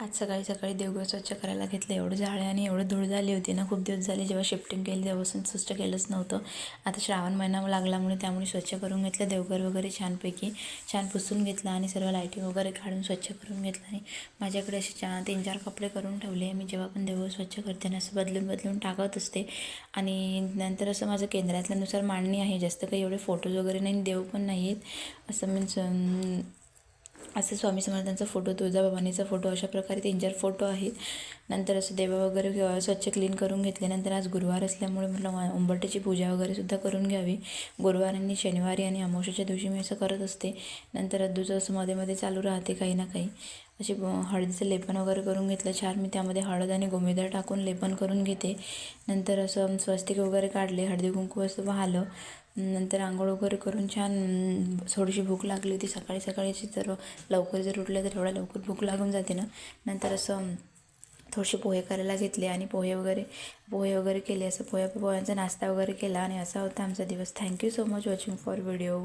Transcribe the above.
आज सकाळी सकाळी देवघर स्वच्छ करायला घेतलं. एवढं झाळे आणि एवढं धूळ झाली होती ना खूप दिवस झाले जेव्हा शिफ्टिंग केली तेव्हापासून स्वच्छ केलंच नव्हतं. आता श्रावण महिना लागल्यामुळे त्यामुळे स्वच्छ करून घेतलं. देवघर वगैरे छानपैकी छान पुसून घेतलं आणि सर्व लाईटिंग वगैरे काढून स्वच्छ करून घेतलं. आणि माझ्याकडे असे चार तीन चार कपडे करून ठेवले. मी जेव्हा पण देवघर स्वच्छ करते ना असं बदलून बदलून टाकत असते. आणि नंतर असं माझं केंद्रातल्यानुसार मांडणी आहे. जास्त काही एवढे फोटोज वगैरे नाही देव पण नाही आहेत असं मीन्स असे स्वामी समर्थांचा फोटो तुळजाभवानीचा फोटो अशा प्रकारे तीन चार फोटो आहेत. नंतर असं देव वगैरे स्वच्छ क्लीन करून घेतले नंतर आज गुरुवार असल्यामुळे म्हटलं उंबरट्याची पूजा वगैरे सुद्धा करून घ्यावी. गुरुवार आणि शनिवारी आणि अमावस्याच्या दिवशी मी असं करत असते. नंतर अद्दूचं असं मध्ये मध्ये चालू राहते काही ना काही. असे हळदीचं लेपन वगैरे करून घेतलं. छान मी त्यामध्ये हळद आणि गोमेदर टाकून लेपन करून घेते. नंतर असं स्वस्तिक वगैरे काढले. हळदी कुंकू असं वाहलं. नंतर आंघोळ वगैरे करून छान थोडीशी भूक लागली होती. सकाळी सकाळीची तर लवकर जर उठलं तर एवढ्या लवकर भूक लागून जाते ना. नंतर असं थोडेसे पोहे करायला घेतले आणि पोहे वगैरे पोहे वगैरे केले. असं पोह्या पोह्यांचा नाश्ता वगैरे केला आणि असा होता आमचा दिवस. Thank you so much watching for video